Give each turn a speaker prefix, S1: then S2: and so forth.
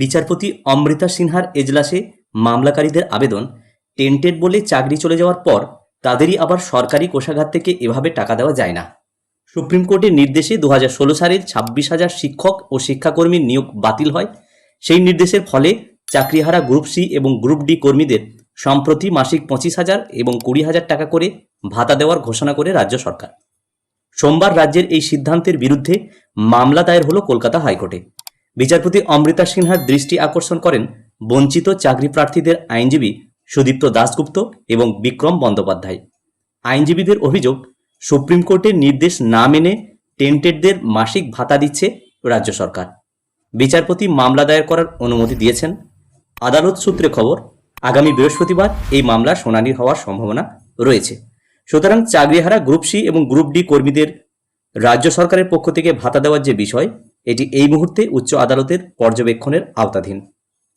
S1: বিচারপতি অমৃতা সিনহার এজলাসে মামলাকারীদের আবেদন, টেন্টেড বলে চাকরি চলে যাওয়ার পর তাদেরই আবার সরকারি কোষাঘাত থেকে এভাবে টাকা দেওয়া যায় না। সুপ্রিম কোর্টের নির্দেশে দু হাজার ষোলো সালের ছাব্বিশ হাজার শিক্ষক ও শিক্ষাকর্মীর নিয়োগ বাতিল হয়। সেই নির্দেশের ফলে চাকরিহারা গ্রুপ সি এবং গ্রুপ ডি কর্মীদের সম্প্রতি মাসিক পঁচিশ হাজার এবং কুড়ি হাজার টাকা করে ভাতা দেওয়ার ঘোষণা করে রাজ্য সরকার। সোমবার রাজ্যের এই সিদ্ধান্তের বিরুদ্ধে মামলা দায়ের হলো কলকাতা হাইকোর্টে। বিচারপতি অমৃতা সিনহার দৃষ্টি আকর্ষণ করেন বঞ্চিত চাকরি প্রার্থীদের আইনজীবী সুদীপ্ত দাশগুপ্ত এবং বিক্রম বন্দ্যোপাধ্যায়। আইনজীবীদের অভিযোগ, সুপ্রিম কোর্টের নির্দেশ না মেনে টেন্টেডদের মাসিক ভাতা দিচ্ছে রাজ্য সরকার। বিচারপতি মামলা দায়ের করার অনুমতি দিয়েছেন। আদালত সূত্রে খবর, আগামী বৃহস্পতিবার এই মামলা শুনানি হওয়ার সম্ভাবনা রয়েছে। সুতরাং চাকরিহারা গ্রুপ সি এবং গ্রুপ ডি কর্মীদের রাজ্য সরকারের পক্ষ থেকে ভাতা দেওয়ার যে বিষয় এটি এই মুহূর্তে উচ্চ আদালতের পর্যবেক্ষণের আওতাধীন।